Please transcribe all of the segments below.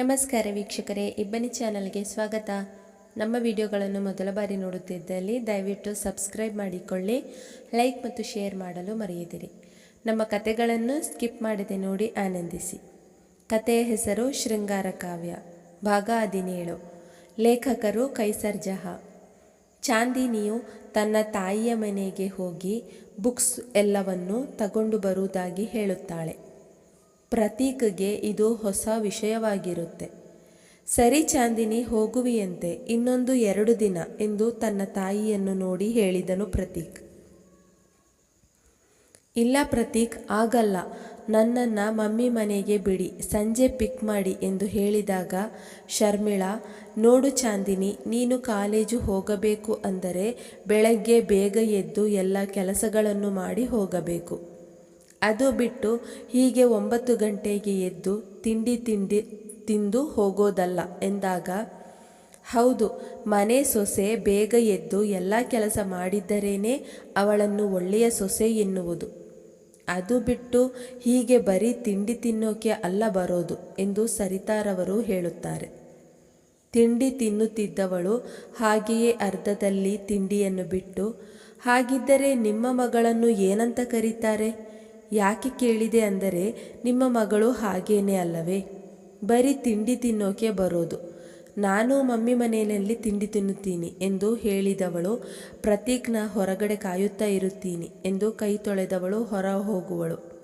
ನಮಸ್ಕಾರ ವೀಕ್ಷಕರೇ, ಇಬ್ಬನಿ ಚಾನಲ್ಗೆ ಸ್ವಾಗತ. ನಮ್ಮ ವಿಡಿಯೋಗಳನ್ನು ಮೊದಲ ಬಾರಿ ನೋಡುತ್ತಿದ್ದಲ್ಲಿ ದಯವಿಟ್ಟು ಸಬ್ಸ್ಕ್ರೈಬ್ ಮಾಡಿಕೊಳ್ಳಿ, ಲೈಕ್ ಮತ್ತು ಶೇರ್ ಮಾಡಲು ಮರೆಯದಿರಿ. ನಮ್ಮ ಕತೆಗಳನ್ನು ಸ್ಕಿಪ್ ಮಾಡದೆ ನೋಡಿ ಆನಂದಿಸಿ. ಕತೆಯ ಹೆಸರು ಶೃಂಗಾರ ಕಾವ್ಯ, ಭಾಗ ಹದಿನೇಳು. ಲೇಖಕರು ಕೈಸರ್ ಜಹಾ. ಚಾಂದಿನಿಯು ತನ್ನ ತಾಯಿಯ ಮನೆಗೆ ಹೋಗಿ ಬುಕ್ಸ್ ಎಲ್ಲವನ್ನು ತಗೊಂಡು ಬರುವುದಾಗಿ ಹೇಳುತ್ತಾಳೆ. ಪ್ರತೀಕ್ಗೆ ಇದು ಹೊಸ ವಿಷಯವಾಗಿರುತ್ತೆ. ಸರಿ ಚಾಂದಿನಿ, ಹೋಗುವಿಯಂತೆ ಇನ್ನೊಂದು ಎರಡು ದಿನ ಎಂದು ತನ್ನ ತಾಯಿಯನ್ನು ನೋಡಿ ಹೇಳಿದನು ಪ್ರತೀಕ್. ಇಲ್ಲ ಪ್ರತೀಕ್, ಆಗಲ್ಲ. ನನ್ನನ್ನು ಮಮ್ಮಿ ಮನೆಗೆ ಬಿಡಿ, ಸಂಜೆ ಪಿಕ್ ಮಾಡಿ ಎಂದು ಹೇಳಿದಾಗ, ಶರ್ಮಿಳಾ, ನೋಡು ಚಾಂದಿನಿ, ನೀನು ಕಾಲೇಜು ಹೋಗಬೇಕು ಅಂದರೆ ಬೆಳಗ್ಗೆ ಬೇಗ ಎದ್ದು ಎಲ್ಲ ಕೆಲಸಗಳನ್ನು ಮಾಡಿ ಹೋಗಬೇಕು. ಅದು ಬಿಟ್ಟು ಹೀಗೆ ಒಂಬತ್ತು ಗಂಟೆಗೆ ಎದ್ದು ತಿಂಡಿ ತಿಂಡಿ ತಿಂದು ಹೋಗೋದಲ್ಲ ಎಂದಾಗ, ಹೌದು, ಮನೆ ಸೊಸೆ ಬೇಗ ಎದ್ದು ಎಲ್ಲ ಕೆಲಸ ಮಾಡಿದ್ದರೇನೆ ಅವಳನ್ನು ಒಳ್ಳೆಯ ಸೊಸೆ ಎನ್ನುವುದು. ಅದು ಬಿಟ್ಟು ಹೀಗೆ ಬರೀ ತಿಂಡಿ ತಿನ್ನೋಕೆ ಅಲ್ಲ ಬರೋದು ಎಂದು ಸರಿತಾರವರು ಹೇಳುತ್ತಾರೆ. ತಿಂಡಿ ತಿನ್ನುತ್ತಿದ್ದವಳು ಹಾಗೆಯೇ ಅರ್ಧದಲ್ಲಿ ತಿಂಡಿಯನ್ನು ಬಿಟ್ಟು, ಹಾಗಿದ್ದರೆ ನಿಮ್ಮ ಮಗಳನ್ನು ಏನಂತ ಕರೀತಾರೆ? ಯಾಕೆ ಕೇಳಿದೆ ಅಂದರೆ ನಿಮ್ಮ ಮಗಳು ಹಾಗೇನೆ ಅಲ್ಲವೇ? ಬರೀ ತಿಂಡಿ ತಿನ್ನೋಕೆ ಬರೋದು. ನಾನು ಮಮ್ಮಿ ಮನೆಯಲ್ಲಿ ತಿಂಡಿ ತಿನ್ನುತ್ತೀನಿ ಎಂದು ಹೇಳಿದವಳು, ಪ್ರತೀಕ್ನ ಹೊರಗಡೆ ಕಾಯುತ್ತಾ ಇರುತ್ತೀನಿ ಎಂದು ಕೈ ತೊಳೆದವಳು ಹೊರ ಹೋಗುವಳು.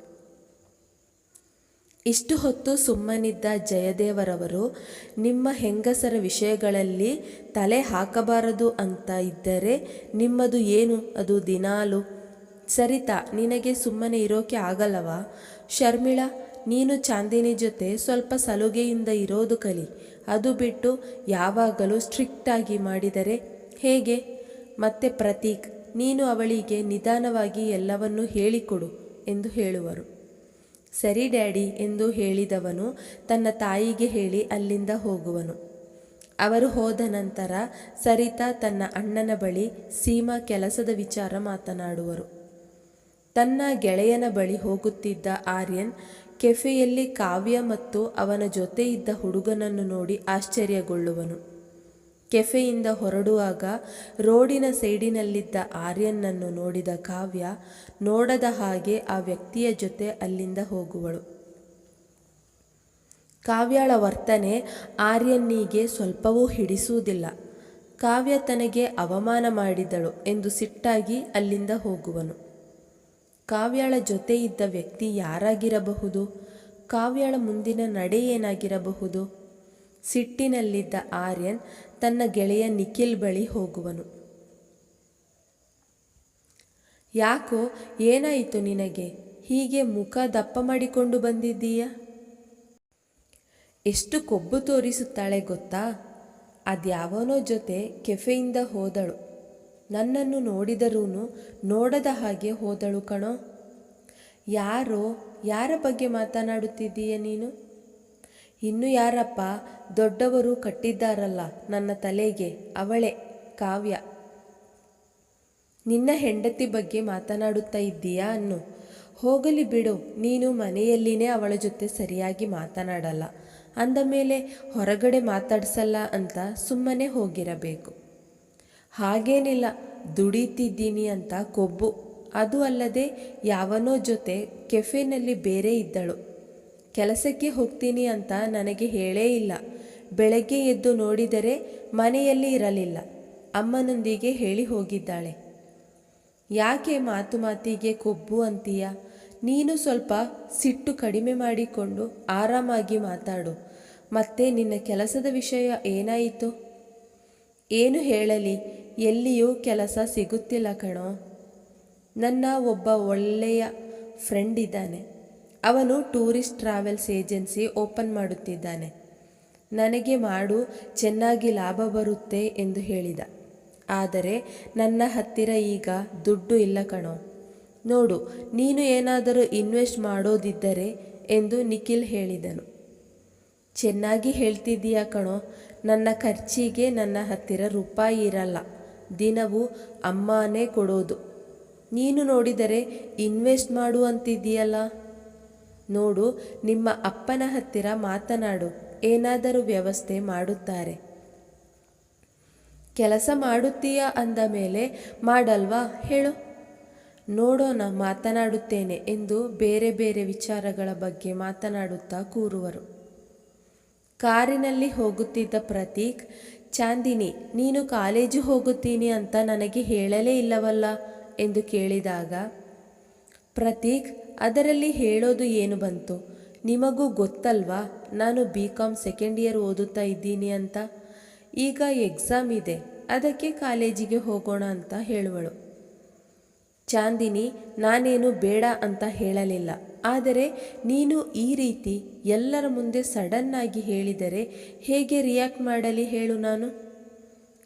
ಇಷ್ಟು ಹೊತ್ತು ಸುಮ್ಮನಿದ್ದ ಜಯದೇವರವರು, ನಿಮ್ಮ ಹೆಂಗಸರ ವಿಷಯಗಳಲ್ಲಿ ತಲೆ ಹಾಕಬಾರದು ಅಂತ ಇದ್ದರೆ ನಿಮ್ಮದು ಏನು? ಅದು ದಿನಾಲು ಸರಿತಾ, ನಿನಗೆ ಸುಮ್ಮನೆ ಇರೋಕೆ ಆಗಲ್ಲವಾ? ಶರ್ಮಿಳಾ, ನೀನು ಚಾಂದಿನಿ ಜೊತೆ ಸ್ವಲ್ಪ ಸಲುಗೆಯಿಂದ ಇರೋದು ಕಲಿ. ಅದು ಬಿಟ್ಟು ಯಾವಾಗಲೂ ಸ್ಟ್ರಿಕ್ಟಾಗಿ ಮಾಡಿದರೆ ಹೇಗೆ? ಮತ್ತೆ ಪ್ರತೀಕ್, ನೀನು ಅವಳಿಗೆ ನಿಧಾನವಾಗಿ ಎಲ್ಲವನ್ನೂ ಹೇಳಿಕೊಡು ಎಂದು ಹೇಳುವರು. ಸರಿ ಡ್ಯಾಡಿ ಎಂದು ಹೇಳಿದವನು ತನ್ನ ತಾಯಿಗೆ ಹೇಳಿ ಅಲ್ಲಿಂದ ಹೋಗುವನು. ಅವರು ಹೋದ ನಂತರ ಸರಿತಾ ತನ್ನ ಅಣ್ಣನ ಬಳಿ ಸೀಮಾ ಕೆಲಸದ ವಿಚಾರ ಮಾತನಾಡುವರು. ತನ್ನ ಗೆಳೆಯನ ಬಳಿ ಹೋಗುತ್ತಿದ್ದ ಆರ್ಯನ್ ಕೆಫೆಯಲ್ಲಿ ಕಾವ್ಯ ಮತ್ತು ಅವನ ಜೊತೆ ಇದ್ದ ಹುಡುಗನನ್ನು ನೋಡಿ ಆಶ್ಚರ್ಯಗೊಳ್ಳುವನು. ಕೆಫೆಯಿಂದ ಹೊರಡುವಾಗ ರೋಡಿನ ಸೈಡಿನಲ್ಲಿದ್ದ ಆರ್ಯನನ್ನು ನೋಡಿದ ಕಾವ್ಯ ನೋಡದ ಹಾಗೆ ಆ ವ್ಯಕ್ತಿಯ ಜೊತೆ ಅಲ್ಲಿಂದ ಹೋಗುವಳು. ಕಾವ್ಯಳ ವರ್ತನೆ ಆರ್ಯನ್ನಿಗೆ ಸ್ವಲ್ಪವೂ ಹಿಡಿಸುವುದಿಲ್ಲ. ಕಾವ್ಯ ತನಗೆ ಅವಮಾನ ಮಾಡಿದಳು ಎಂದು ಸಿಟ್ಟಾಗಿ ಅಲ್ಲಿಂದ ಹೋಗುವನು. ಕಾವ್ಯಳ ಜೊತೆ ಇದ್ದ ವ್ಯಕ್ತಿ ಯಾರಾಗಿರಬಹುದು? ಕಾವ್ಯಾಳ ಮುಂದಿನ ನಡೆ ಏನಾಗಿರಬಹುದು? ಸಿಟ್ಟಿನಲ್ಲಿದ್ದ ಆರ್ಯನ್ ತನ್ನ ಗೆಳೆಯ ನಿಖಿಲ್ ಬಳಿ ಹೋಗುವನು. ಯಾಕೋ ಏನಾಯಿತು ನಿನಗೆ? ಹೀಗೆ ಮುಖ ದಪ್ಪ ಮಾಡಿಕೊಂಡು ಬಂದಿದ್ದೀಯ? ಎಷ್ಟು ಕೊಬ್ಬು ತೋರಿಸುತ್ತಾಳೆ ಗೊತ್ತಾ? ಅದ್ಯಾವನೋ ಜೊತೆ ಕೆಫೆಯಿಂದ ಹೋದಳು. ನನ್ನನ್ನು ನೋಡಿದರೂ ನೋಡದ ಹಾಗೆ ಹೋದಳು ಕಣೋ. ಯಾರೋ, ಯಾರ ಬಗ್ಗೆ ಮಾತನಾಡುತ್ತಿದ್ದೀಯ ನೀನು? ಇನ್ನು ಯಾರಪ್ಪ, ದೊಡ್ಡವರು ಕಟ್ಟಿದ್ದಾರಲ್ಲ ನನ್ನ ತಲೆಗೆ, ಅವಳೆ, ಕಾವ್ಯ. ನಿನ್ನ ಹೆಂಡತಿ ಬಗ್ಗೆ ಮಾತನಾಡುತ್ತಾ ಇದ್ದೀಯಾ ಅನ್ನು? ಹೋಗಲಿ ಬಿಡು, ನೀನು ಮನೆಯಲ್ಲಿನೇ ಅವಳ ಜೊತೆ ಸರಿಯಾಗಿ ಮಾತನಾಡಲ್ಲ. ಅಂದ ಮೇಲೆ ಹೊರಗಡೆ ಮಾತಾಡಿಸಲ್ಲ ಅಂತ ಸುಮ್ಮನೆ ಹೋಗಿರಬೇಕು. ಹಾಗೇನಿಲ್ಲ, ದುಡಿತಿದ್ದೀನಿ ಅಂತ ಕೊಬ್ಬು. ಅದು ಅಲ್ಲದೆ ಯಾವನೋ ಜೊತೆ ಕೆಫೆನಲ್ಲಿ ಬೇರೆ ಇದ್ದಳು. ಕೆಲಸಕ್ಕೆ ಹೋಗ್ತೀನಿ ಅಂತ ನನಗೆ ಹೇಳೇ ಇಲ್ಲ. ಬೆಳಗ್ಗೆ ಎದ್ದು ನೋಡಿದರೆ ಮನೆಯಲ್ಲಿ ಇರಲಿಲ್ಲ. ಅಮ್ಮನೊಂದಿಗೆ ಹೇಳಿ ಹೋಗಿದ್ದಾಳೆ. ಯಾಕೆ ಮಾತು ಮಾತಿಗೆ ಕೊಬ್ಬು ಅಂತೀಯ? ನೀನು ಸ್ವಲ್ಪ ಸಿಟ್ಟು ಕಡಿಮೆ ಮಾಡಿಕೊಂಡು ಆರಾಮಾಗಿ ಮಾತಾಡು. ಮತ್ತೆ ನಿನ್ನ ಕೆಲಸದ ವಿಷಯ ಏನಾಯಿತು? ಏನು ಹೇಳಲಿ? ಎಲ್ಲಿಯೂ ಕೆಲಸ ಸಿಗುತ್ತಿಲ್ಲ ಕಣೋ. ನನ್ನ ಒಬ್ಬ ಒಳ್ಳೆಯ ಫ್ರೆಂಡ್ ಇದ್ದಾನೆ. ಅವನು ಟೂರಿಸ್ಟ್ ಟ್ರಾವೆಲ್ಸ್ ಏಜೆನ್ಸಿ ಓಪನ್ ಮಾಡುತ್ತಿದ್ದಾನೆ. ನನಗೆ ಮಾಡು, ಚೆನ್ನಾಗಿ ಲಾಭ ಬರುತ್ತೆ ಎಂದು ಹೇಳಿದ. ಆದರೆ ನನ್ನ ಹತ್ತಿರ ಈಗ ದುಡ್ಡು ಇಲ್ಲ ಕಣೋ. ನೋಡು, ನೀನು ಏನಾದರೂ ಇನ್ವೆಸ್ಟ್ ಮಾಡೋದಿದ್ದರೆ ಎಂದು ನಿಖಿಲ್ ಹೇಳಿದನು. ಚೆನ್ನಾಗಿ ಹೇಳ್ತಿದ್ದೀಯಾ ಕಣೋ. ನನ್ನ ಖರ್ಚಿಗೆ ನನ್ನ ಹತ್ತಿರ ರೂಪಾಯಿ ಇರಲ್ಲ. ದಿನವೂ ಅಮ್ಮನೇ ಕೊಡೋದು. ನೀನು ನೋಡಿದರೆ ಇನ್ವೆಸ್ಟ್ ಮಾಡು ಅಂತಿದ್ದೀಯಲ್ಲ. ನೋಡು, ನಿಮ್ಮ ಅಪ್ಪನ ಹತ್ತಿರ ಮಾತನಾಡು. ಏನಾದರೂ ವ್ಯವಸ್ಥೆ ಮಾಡುತ್ತಾರೆ. ಕೆಲಸ ಮಾಡುತ್ತೀಯಾ ಅಂದ ಮೇಲೆ, ಮಾಡಲ್ವಾ? ಹೇಳು. ನೋಡೋಣ, ಮಾತನಾಡುತ್ತೇನೆ ಎಂದು ಬೇರೆ ಬೇರೆ ವಿಚಾರಗಳ ಬಗ್ಗೆ ಮಾತನಾಡುತ್ತಾ ಕೂರುವರು. ಕಾರಿನಲ್ಲಿ ಹೋಗುತ್ತಿದ್ದ ಪ್ರತೀಕ್, ಚಾಂದಿನಿ, ನೀನು ಕಾಲೇಜು ಹೋಗುತ್ತೀನಿ ಅಂತ ನನಗೆ ಹೇಳಲೇ ಇಲ್ಲವಲ್ಲ ಎಂದು ಕೇಳಿದಾಗ, ಪ್ರತೀಕ್, ಅದರಲ್ಲಿ ಹೇಳೋದು ಏನು ಬಂತು? ನಿಮಗೂ ಗೊತ್ತಲ್ವಾ? ನಾನು ಬಿ ಕಾಮ್ ಸೆಕೆಂಡ್ ಇಯರ್ ಓದುತ್ತಾ ಇದ್ದೀನಿ ಅಂತ. ಈಗ ಎಕ್ಸಾಮ್ ಇದೆ, ಅದಕ್ಕೆ ಕಾಲೇಜಿಗೆ ಹೋಗೋಣ ಅಂತ ಹೇಳುವಳು. ಚಾಂದಿನಿ, ನಾನೇನು ಬೇಡ ಅಂತ ಹೇಳಲಿಲ್ಲ. ಆದರೆ ನೀನು ಈ ರೀತಿ ಎಲ್ಲರ ಮುಂದೆ ಸಡನ್ನಾಗಿ ಹೇಳಿದರೆ ಹೇಗೆ ರಿಯಾಕ್ಟ್ ಮಾಡಲಿ ಹೇಳು ನಾನು?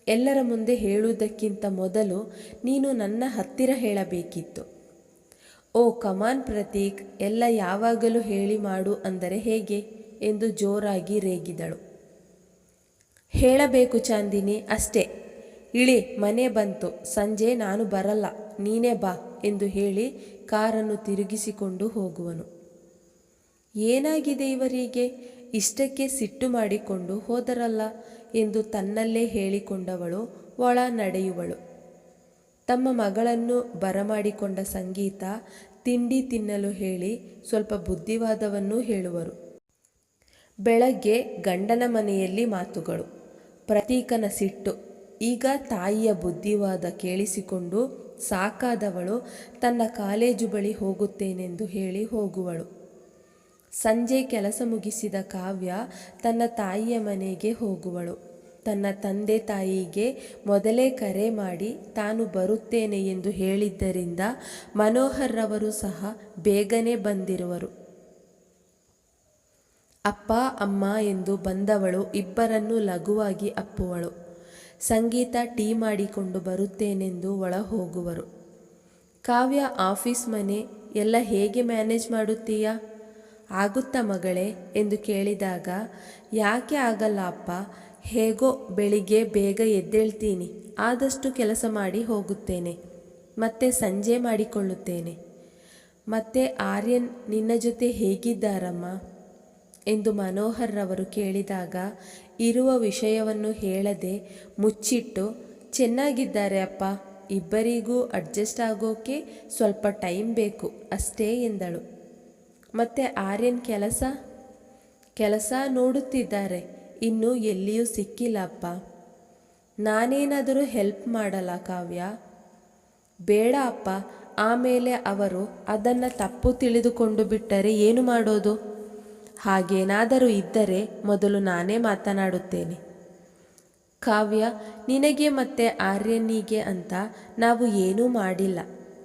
ಎಲ್ಲರ ಮುಂದೆ ಹೇಳುವುದಕ್ಕಿಂತ ಮೊದಲು ನೀನು ನನ್ನ ಹತ್ತಿರ ಹೇಳಬೇಕಿತ್ತು. ಓ ಕಮಾನ್ ಪ್ರತೀಕ್, ಎಲ್ಲ ಯಾವಾಗಲೂ ಹೇಳಿ ಮಾಡು ಅಂದರೆ ಹೇಗೆ? ಎಂದು ಜೋರಾಗಿ ರೇಗಿದಳು. ಹೇಳಬೇಕು ಚಾಂದಿನಿ, ಅಷ್ಟೇ. ಇಳಿ, ಮನೆ ಬಂತು. ಸಂಜೆ ನಾನು ಬರಲ್ಲ. ನೀನೇ ಬಾ. ಎಂದು ಹೇಳಿ ಕಾರನ್ನು ತಿರುಗಿಸಿಕೊಂಡು ಹೋಗುವನು. ಏನಾಗಿದೆ ಇವರಿಗೆ ಇಷ್ಟಕ್ಕೆ ಸಿಟ್ಟು ಮಾಡಿಕೊಂಡು ಹೋದರಲ್ಲ ಎಂದು ತನ್ನಲ್ಲೇ ಹೇಳಿಕೊಂಡವಳು, ಒಳ ನಡೆಯುವಳು. ತಮ್ಮ ಮಗಳನ್ನು ಬರಮಾಡಿಕೊಂಡ ಸಂಗೀತ ತಿಂಡಿ ತಿನ್ನಲು ಹೇಳಿ ಸ್ವಲ್ಪ ಬುದ್ಧಿವಾದವನ್ನು ಹೇಳುವರು. ಬೆಳಗ್ಗೆ ಗಂಡನ ಮನೆಯಲ್ಲಿ ಮಾತುಗಳು. ಪ್ರತೀಕನ ಸಿಟ್ಟು. ಈಗ ತಾಯಿಯ ಬುದ್ಧಿವಾದ ಕೇಳಿಸಿಕೊಂಡು ಸಾಕಾದವಳು ತನ್ನ ಕಾಲೇಜು ಬಳಿ ಹೋಗುತ್ತೇನೆಂದು ಹೇಳಿ ಹೋಗುವಳು. ಸಂಜೆ ಕೆಲಸ ಮುಗಿಸಿದ ಕಾವ್ಯ ತನ್ನ ತಾಯಿಯ ಮನೆಗೆ ಹೋಗುವಳು. ತನ್ನ ತಂದೆ ತಾಯಿಗೆ ಮೊದಲೇ ಕರೆ ಮಾಡಿ ತಾನು ಬರುತ್ತೇನೆ ಎಂದು ಹೇಳಿದ್ದರಿಂದ ಮನೋಹರ್ರವರು ಸಹ ಬೇಗನೆ ಬಂದಿರುವರು. ಅಪ್ಪ, ಅಮ್ಮ ಎಂದು ಬಂದವಳು ಇಬ್ಬರನ್ನು ಲಘುವಾಗಿ ಅಪ್ಪುವಳು. ಸಂಗೀತ ಟೀ ಮಾಡಿಕೊಂಡು ಬರುತ್ತೇನೆಂದು ಒಳ ಹೋಗುವರು ಕಾವ್ಯ ಆಫೀಸ್ ಮನೆ, ಎಲ್ಲ ಹೇಗೆ ಮ್ಯಾನೇಜ್ ಮಾಡುತ್ತೀಯಾ? ಆಗುತ್ತಾ ಮಗಳೇ? ಎಂದು ಕೇಳಿದಾಗ, ಯಾಕೆ ಆಗಲ್ಲ ಅಪ್ಪ? ಹೇಗೋ ಬೆಳಿಗ್ಗೆ ಬೇಗ ಎದ್ದೇಳ್ತೀನಿ, ಆದಷ್ಟು ಕೆಲಸ ಮಾಡಿ ಹೋಗುತ್ತೇನೆ, ಮತ್ತೆ ಸಂಜೆ ಮಾಡಿಕೊಳ್ಳುತ್ತೇನೆ. ಮತ್ತೆ ಆರ್ಯನ್ ನಿನ್ನ ಜೊತೆ ಹೇಗಿದ್ದಾರಮ್ಮ? ಎಂದು ಮನೋಹರ್ ರವರು ಕೇಳಿದಾಗ, ಇರುವ ವಿಷಯವನ್ನು ಹೇಳದೆ ಮುಚ್ಚಿಟ್ಟು, ಚೆನ್ನಾಗಿದ್ದಾರೆ ಅಪ್ಪ, ಇಬ್ಬರಿಗೂ ಅಡ್ಜಸ್ಟ್ ಆಗೋಕೆ ಸ್ವಲ್ಪ ಟೈಮ್ ಬೇಕು, ಅಷ್ಟೇ ಎಂದಳು. ಮತ್ತೆ ಆರ್ಯನ್ ಕೆಲಸ? ಕೆಲಸ ನೋಡುತ್ತಿದ್ದಾರೆ, ಇನ್ನು ಎಲ್ಲಿಯೂ ಸಿಕ್ಕಿಲ್ಲ ಅಪ್ಪ. ನಾನೇನಾದರೂ ಹೆಲ್ಪ್ ಮಾಡಲ್ಲ ಕಾವ್ಯ. ಬೇಡ ಅಪ್ಪ, ಆಮೇಲೆ ಅವರು ಅದನ್ನು ತಪ್ಪು ತಿಳಿದುಕೊಂಡು ಬಿಟ್ಟರೆ ಏನು ಮಾಡೋದು? ಹಾಗೇನಾದರೂ ಇದ್ದರೆ ಮೊದಲು ನಾನೇ ಮಾತನಾಡುತ್ತೇನೆ. ಕಾವ್ಯ, ನಿನಗೆ ಮತ್ತೆ ಆರ್ಯನಿಗೆ ಅಂತ ನಾವು ಏನೂ ಮಾಡಿಲ್ಲ.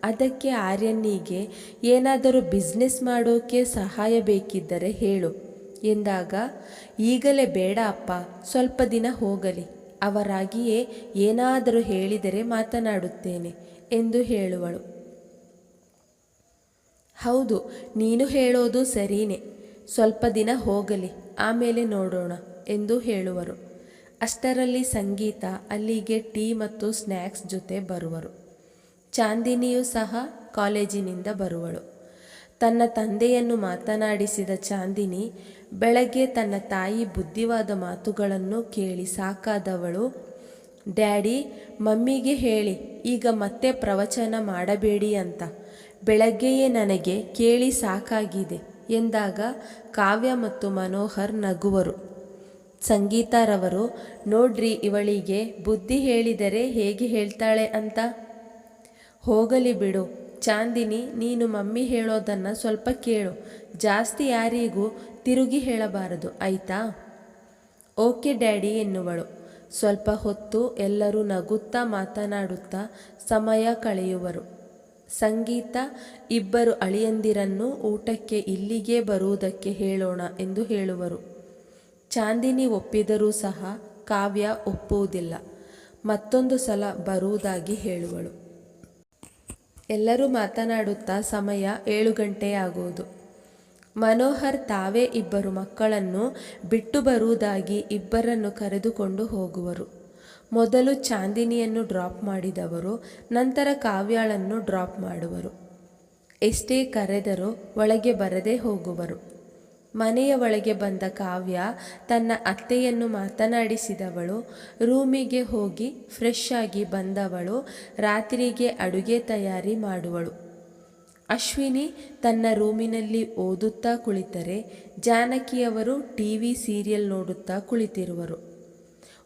ಅದಕ್ಕೆ ಆರ್ಯನಿಗೆ ಏನಾದರೂ ಬಿಸ್ನೆಸ್ ಮಾಡೋಕೆ ಸಹಾಯ ಬೇಕಿದ್ದರೆ ಹೇಳು. ಎಂದಾಗ, ಈಗಲೇ ಬೇಡ ಅಪ್ಪ, ಸ್ವಲ್ಪ ದಿನ ಹೋಗಲಿ. ಅವರಾಗಿಯೇ ಏನಾದರೂ ಹೇಳಿದರೆ ಮಾತನಾಡುತ್ತೇನೆ ಎಂದು ಹೇಳುವಳು. ಹೌದು, ನೀನು ಹೇಳೋದು ಸರಿಯೇ ಸ್ವಲ್ಪ ದಿನ ಹೋಗಲಿ, ಆಮೇಲೆ ನೋಡೋಣ ಎಂದು ಹೇಳುವರು. ಅಷ್ಟರಲ್ಲಿ ಸಂಗೀತ, ಅಲ್ಲಿಗೆ ಟೀ ಮತ್ತು ಸ್ನ್ಯಾಕ್ಸ್ ಜೊತೆ ಬರುವರು. ಚಾಂದಿನಿಯೂ ಸಹ ಕಾಲೇಜಿನಿಂದ ಬರುವಳು. ತನ್ನ ತಂದೆಯನ್ನು ಮಾತನಾಡಿಸಿದ ಚಾಂದಿನಿ, ಬೆಳಗ್ಗೆ ತನ್ನ ತಾಯಿ ಬುದ್ಧಿವಾದ ಮಾತುಗಳನ್ನು ಕೇಳಿ ಸಾಕಾದವಳು, ಡ್ಯಾಡಿ, ಮಮ್ಮಿಗೆ ಹೇಳಿ, ಈಗ ಮತ್ತೆ ಪ್ರವಚನ ಮಾಡಬೇಡಿ ಅಂತ. ಬೆಳಗ್ಗೆಯೇ ನನಗೆ ಕೇಳಿ ಸಾಕಾಗಿದೆ. ಎಂದಾಗ ಕಾವ್ಯ ಮತ್ತು ಮನೋಹರ್ ನಗುವರು. ಸಂಗೀತಾರವರು, ನೋಡ್ರಿ ಇವಳಿಗೆ ಬುದ್ಧಿ ಹೇಳಿದರೆ ಹೇಗೆ ಹೇಳ್ತಾಳೆ ಅಂತ? ಹೋಗಲಿ ಬಿಡು, ಚಾಂದಿನಿ, ನೀನು ಮಮ್ಮಿ ಹೇಳೋದನ್ನು ಸ್ವಲ್ಪ ಕೇಳು, ಜಾಸ್ತಿ ಯಾರಿಗೂ ತಿರುಗಿ ಹೇಳಬಾರದು, ಆಯ್ತಾ? ಓಕೆ ಡ್ಯಾಡಿ ಎನ್ನುವಳು. ಸ್ವಲ್ಪ ಹೊತ್ತು ಎಲ್ಲರೂ ನಗುತ್ತಾ ಮಾತನಾಡುತ್ತಾ ಸಮಯ ಕಳೆಯುವರು. ಸಂಗೀತ, ಇಬ್ಬರು ಅಳಿಯಂದಿರನ್ನು ಊಟಕ್ಕೆ ಇಲ್ಲಿಗೆ ಬರುವುದಕ್ಕೆ ಹೇಳೋಣ ಎಂದು ಹೇಳುವರು. ಚಾಂದಿನಿ ಒಪ್ಪಿದರೂ ಸಹ ಕಾವ್ಯ ಒಪ್ಪುವುದಿಲ್ಲ. ಮತ್ತೊಂದು ಸಲ ಬರುವುದಾಗಿ ಹೇಳುವಳು. ಎಲ್ಲರೂ ಮಾತನಾಡುತ್ತಾ ಸಮಯ ಏಳು ಗಂಟೆಯಾಗುವುದು ಮನೋಹರ್ ತಾವೇ ಇಬ್ಬರು ಮಕ್ಕಳನ್ನು ಬಿಟ್ಟು ಬರುವುದಾಗಿ ಇಬ್ಬರನ್ನು ಕರೆದುಕೊಂಡು ಹೋಗುವರು. ಮೊದಲು ಚಾಂದಿನಿಯನ್ನು ಡ್ರಾಪ್ ಮಾಡಿದವರು, ನಂತರ ಕಾವ್ಯಾಳನ್ನು ಡ್ರಾಪ್ ಮಾಡುವರು. ಎಷ್ಟೇ ಕರೆದರೂ ಒಳಗೆ ಬರದೇ ಹೋಗುವರು. ಮನೆಯ ಒಳಗೆ ಬಂದ ಕಾವ್ಯ ತನ್ನ ಅತ್ತೆಯನ್ನು ಮಾತನಾಡಿಸಿದವಳು, ರೂಮಿಗೆ ಹೋಗಿ ಫ್ರೆಶ್ ಆಗಿ ಬಂದವಳು, ರಾತ್ರಿಗೆ ಅಡುಗೆ ತಯಾರಿ ಮಾಡುವಳು. ಅಶ್ವಿನಿ ತನ್ನ ರೂಮಿನಲ್ಲಿ ಓದುತ್ತಾ ಕುಳಿತರೆ, ಜಾನಕಿಯವರು ಟಿ ವಿ ಸೀರಿಯಲ್ ನೋಡುತ್ತಾ ಕುಳಿತಿರುವರು.